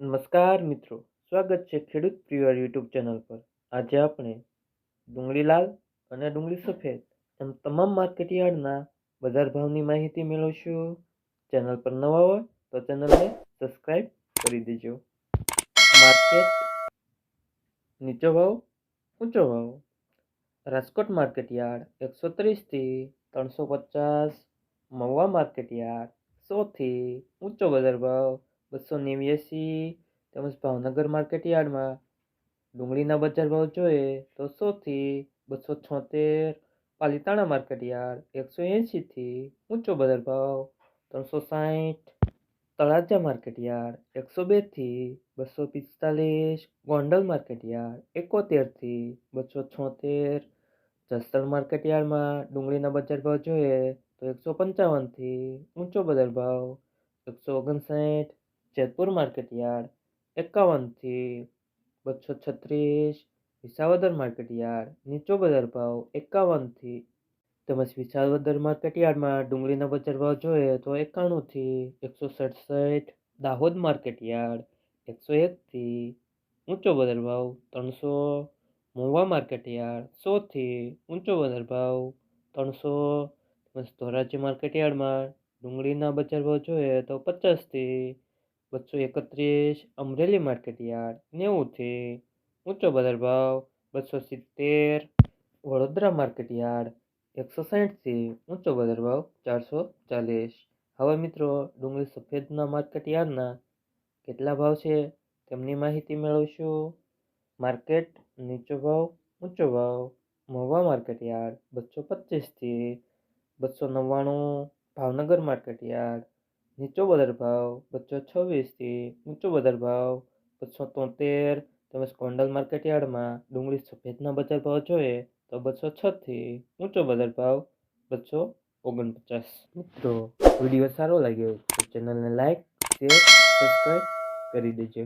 નમસ્કાર મિત્રો, સ્વાગત છે ખેડૂત પ્રિય યુટ્યુબ ચેનલ પર. આજે આપણે ડુંગળી લાલ અને ડુંગળી સફેદ એમ તમામ માર્કેટ યાર્ડના બજાર ભાવની માહિતી મેળવશું. ચેનલ પર નવા હોય તો ચેનલને સબસ્ક્રાઈબ કરી દેજો. માર્કેટ નીચો ભાવ, ઊંચો ભાવ. રાજકોટ માર્કેટ યાર્ડ એકસો ત્રીસથી ત્રણસો પચાસ. મહુવા માર્કેટ યાર્ડ સોથી ઊંચો બજાર ભાવ. બસો નેવ્યાસી તેમજ ભાવનગર માર્કેટ યાર્ડમાં ડુંગળીના બજાર ભાવ જોઈએ તો સોથી બસો છોતેર, પાલીતાણા માર્કેટ યાર્ડ એકસો એંશીથી ઊંચો બજાર ભાવ ત્રણસો સાઠ તળાજા માર્કેટ યાર્ડ એકસો બેથી બસો પિસ્તાલીસ, ગોંડલ માર્કેટ યાર્ડ એકોતેરથી બસો છોતેર, જસદણ માર્કેટ યાર્ડમાં ડુંગળીના બજાર ભાવ જોઈએ તો એકસો પંચાવનથી ઊંચો બજાર ભાવ એકસો ઓગણસાઠ જેતપુર માર્કેટ યાર્ડ એકાવનથી બસો છત્રીસ, વિસાવદર માર્કેટ યાર્ડ, નીચો બજાર ભાવ એકાવનથી તેમજ વિસાવદર માર્કેટ યાર્ડમાં ડુંગળીના બજાર ભાવ જોઈએ તો એકાણુંથી એકસો સડસઠ, દાહોદ માર્કેટ યાર્ડ એકસો એકથી ઊંચો બજાર ભાવ ત્રણસો, મોવા માર્કેટ યાર્ડ સોથી ઊંચો બજાર ભાવ ત્રણસો, તેમજ ધોરાજી માર્કેટ યાર્ડમાં ડુંગળીના બજાર ભાવ જોઈએ તો પચાસથી બસો એકત્રીસ, અમરેલી માર્કેટ યાર્ડ, નેવુંથી ઊંચો બજાર ભાવ બસો સિત્તેર, વડોદરા માર્કેટ યાર્ડ, એકસો સાઠથી ઊંચો બજાર ભાવ ચારસો ચાલીસ. હવે મિત્રો, ડુંગળી સફેદના માર્કેટ યાર્ડના કેટલા ભાવ છે તેમની માહિતી મેળવશું. માર્કેટ, નીચો ભાવ, ઊંચો ભાવ. મહુવા માર્કેટ યાર્ડ, બસો પચીસથી બસો નવ્વાણું. ભાવનગર માર્કેટ યાર્ડ નીચો બજાર ભાવ બસો છવ્વીસથી ઊંચો બજાર ભાવ બસો તોતેર. તેમજ ગોંડલ માર્કેટ યાર્ડમાં ડુંગળી સફેદના બજાર ભાવ જોઈએ તો બસો છથી ઊંચો બજાર ભાવ બસો ઓગણપચાસ. મિત્રો, વીડિયો સારો લાગ્યો તો ચેનલને લાઈક, શેર સબસ્ક્રાઈબ કરી દેજો.